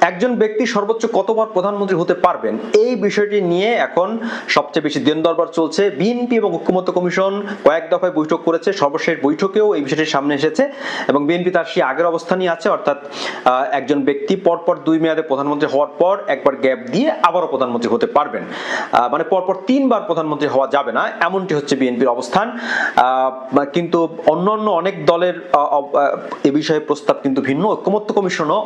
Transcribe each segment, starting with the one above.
একজন ব্যক্তি সর্বোচ্চ কতবার প্রধানমন্ত্রী হতে পারবেন? এই বিষয়টি নিয়ে এখন সবচেয়ে বেশি দিন দরবার চলছে। বিএনপি এবং ঐক্যমত্য কমিশন কয়েক দফায় বৈঠক করেছে। সর্বশেষ বৈঠকেও এই বিষয়টি সামনে এসেছে এবং বিএনপি তার সেই আগের অবস্থানই আছে অর্থাৎ একজন ব্যক্তি পরপর দুই মেয়াদে প্রধানমন্ত্রী হওয়ার পর একবার গ্যাপ দিয়ে আবারও প্রধানমন্ত্রী হতে পারবেন। মানে পরপর তিনবার প্রধানমন্ত্রী হওয়া যাবে না এমনটি হচ্ছে বিএনপির অবস্থান। আহ, কিন্তু অন্যান্য অনেক দলের এ বিষয়ে প্রস্তাব কিন্তু ভিন্ন। ঐক্যমত্য কমিশনও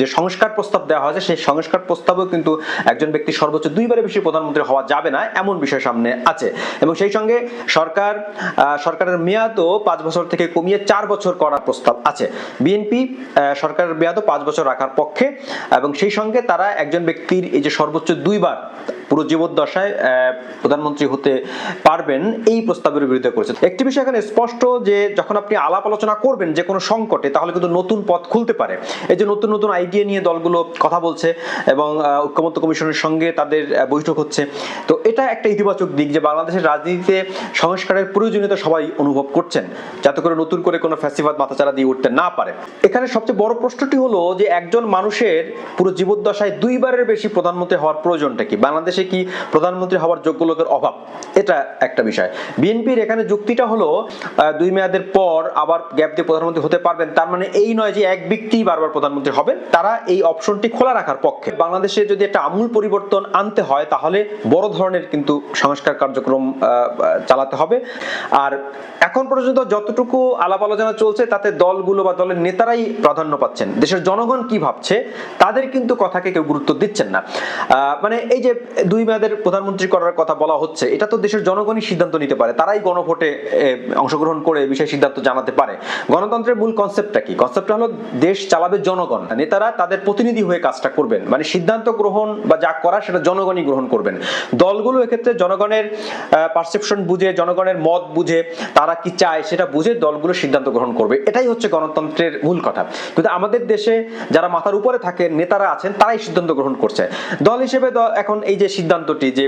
যে সংস্কার প্রস্তাব দেওয়া হয়েছে, সেই সংস্কার প্রস্তাবেও কিন্তু একজন ব্যক্তি সর্বোচ্চ দুইবারের বেশি প্রধানমন্ত্রী হওয়া যাবে না, এমন বিষয় সামনে আছে। এবং সেই সঙ্গে সরকার সরকারের মেয়াদও পাঁচ বছর থেকে কমিয়ে চার বছর করার প্রস্তাব আছে। বিএনপি সরকারের মেয়াদও পাঁচ বছর রাখার পক্ষে, এবং সেই সঙ্গে তারা একজন ব্যক্তির এই যে সর্বোচ্চ দুইবার পুরো জীবদ্দশায় প্রধানমন্ত্রী হতে পারবেন এই প্রস্তাবের বিরুদ্ধে করেছে। একটি বিষয় এখানে স্পষ্ট যে যখন আপনি আলাপ আলোচনা করবেন যে কোনো সংকটে, তাহলে কিন্তু নতুন পথ খুলতে পারে। এই যে নতুন নতুন আইডিয়া নিয়ে দলগুলো কথা বলছে এবং ঐক্যমত্য কমিশনের সঙ্গে তাদের বৈঠক হচ্ছে। তো এটা একটা ইতিবাচক দিক যে বাংলাদেশের রাজনীতিতে সংস্কারের প্রয়োজনীয়তা সবাই অনুভব করছেন, যাতে করে নতুন করে কোনো ফ্যাসিবাদ, মাথাচাড়া দিয়ে উঠতে না পারে। এখানে সবচেয়ে বড় প্রশ্নটি হলো যে একজন মানুষের পুরো জীবদ্দশায় দুইবারের বেশি প্রধানমন্ত্রী হওয়ার প্রয়োজনটা কি? বাংলাদেশে কি প্রধানমন্ত্রী হওয়ার যোগ্য লোকের অভাব? এটা একটা বিষয়। বিএনপির এখানে যুক্তিটা হলো দুই মেয়াদের পর আবার গ্যাপ দিয়ে প্রধানমন্ত্রী হতে পারবেন। তার মানে এই নয় যে এক ব্যক্তি বারবার প্রধানমন্ত্রী হবেন তারা এই অপশনটি খোলা রাখার পক্ষে। বাংলাদেশে যদি একটা আমূল পরিবর্তন আনতে হয়, তাহলে বড় ধরনের কিন্তু সংস্কার কার্যক্রম চালাতে হবে। আর এখন পর্যন্ত যতটুকু আলাপ আলোচনা চলছে, তাতে দলগুলো বা দলের নেতারাই প্রাধান্য পাচ্ছেন। দেশের জনগণ কি ভাবছে, তাদের কিন্তু কথাকে কেউ গুরুত্ব দিচ্ছেন না। মানে এই যে দুই মেয়াদের প্রধানমন্ত্রী করার কথা বলা হচ্ছে, এটা তো দেশের জনগণই সিদ্ধান্ত নিতে পারে, তারাই গণভোটে অংশগ্রহণ করে বিষয়ে সিদ্ধান্ত জানাতে পারে। গণতন্ত্রের মূল কনসেপ্টটা কি? কনসেপ্টটা হলো দেশ চালাবে জনগণ, নেতারা তাদের প্রতিনিধি হয়ে কাজটা করবেন মানে সিদ্ধান্ত গ্রহণ বা যা করা সেটা জনগণই গ্রহণ করবেন। দলগুলো এক্ষেত্রে জনগণের পারসেপশন বুঝে, জনগণের মত বুঝে, তারা কি চায় সেটা বুঝে দলগুলো সিদ্ধান্ত গ্রহণ করবে, এটাই হচ্ছে গণতন্ত্রের মূল কথা। কিন্তু আমাদের দেশে যারা মাথার উপরে থাকে, নেতারা আছেন, তারাই সিদ্ধান্ত গ্রহণ করছে। দল হিসেবে এখন এই যে সিদ্ধান্তটি যে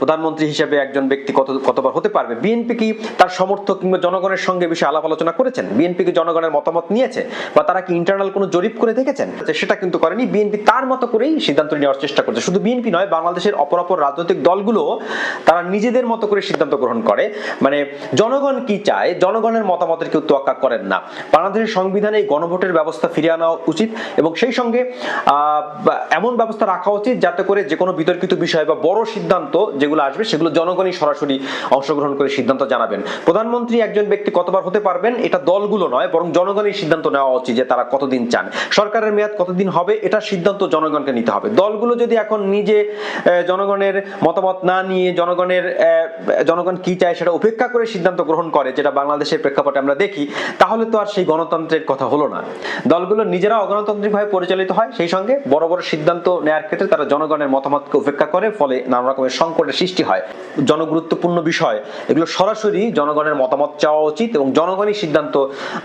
প্রধানমন্ত্রী হিসেবে একজন ব্যক্তি কত, কতবার হতে পারবে বিএনপি কি তার সমর্থক কিংবা জনগণের সঙ্গে বিষয়ে আলাপ আলোচনা করেছেন? বিএনপি কি জনগণের মতামত নিয়েছে? বা তারা কি ইন্টারনাল কোনো জরিপ করে দেখেছেন? সেটা কিন্তু করেনি। বিএনপি তার মতো করেই সিদ্ধান্ত নেওয়ার চেষ্টা করছে। শুধু বিএনপি নয়, বাংলাদেশের অপর অপর রাজনৈতিক দলগুলো তারা নিজেদের মতো করে সিদ্ধান্ত গ্রহণ করে। মানে জনগণ কি চায়, জনগণের মতামতের কেউ তোয়াক্কা করেন না। বাংলাদেশের সংবিধানে এই গণভোটের ব্যবস্থা ফিরিয়ে আনা উচিত এবং সেই সঙ্গে এমন ব্যবস্থা রাখা উচিত যাতে করে যে কোনো বিতর্কিত বিষয় বা বড় সিদ্ধান্ত যেগুলো আসবে, সেগুলো জনগণই সরাসরি অংশগ্রহণ করে সিদ্ধান্ত জানাবেন। প্রধানমন্ত্রী একজন ব্যক্তি কতবার হতে পারবেন, এটা দলগুলো নয়, বরং জনগণই সিদ্ধান্ত নেওয়া উচিত যে তারা কতদিন চান। সরকারের মেয়াদ কতদিন হবে, এটা সিদ্ধান্ত জনগণকে নিতে হবে। দলগুলো যদি এখন নিজে জনগণের মতামত না নিয়ে জনগণের জনগণ কি চায় সেটা উপেক্ষা করে সিদ্ধান্ত গ্রহণ করে, যেটা বাংলাদেশের প্রেক্ষাপটে আমরা দেখি, তাহলে তো আর সেই গণতন্ত্রের কথা হলো না। দলগুলো নিজেরা অগণতান্ত্রিকভাবে পরিচালিত হয়, সেই সঙ্গে বড় বড় সিদ্ধান্ত নেওয়ার ক্ষেত্রে তারা জনগণের মতামতকে উপেক্ষা করে, ফলে নানা রকমের সংকটের সৃষ্টি হয়। জনগুরুত্বপূর্ণ বিষয়, এগুলো সরাসরি জনগণের মতামত চাওয়া উচিত এবং জনগণই সিদ্ধান্ত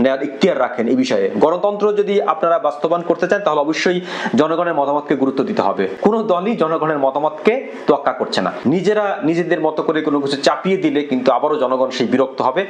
নেওয়ার ইখতিয়ার রাখেন এই বিষয়ে। গণতন্ত্র যদি আপনারা বাস্তবায়ন করতে চান, তাহলে অবশ্যই জনগণের মতামতকে গুরুত্ব দিতে হবে। কোনো দলই জনগণের মতামতকে তোয়াক্কা করছে না। নিজেরা নিজেদের মতো করে কোনো কিছু চাপিয়ে দিলে কিন্তু আবারও জনগণ সেই বিরক্ত হবে।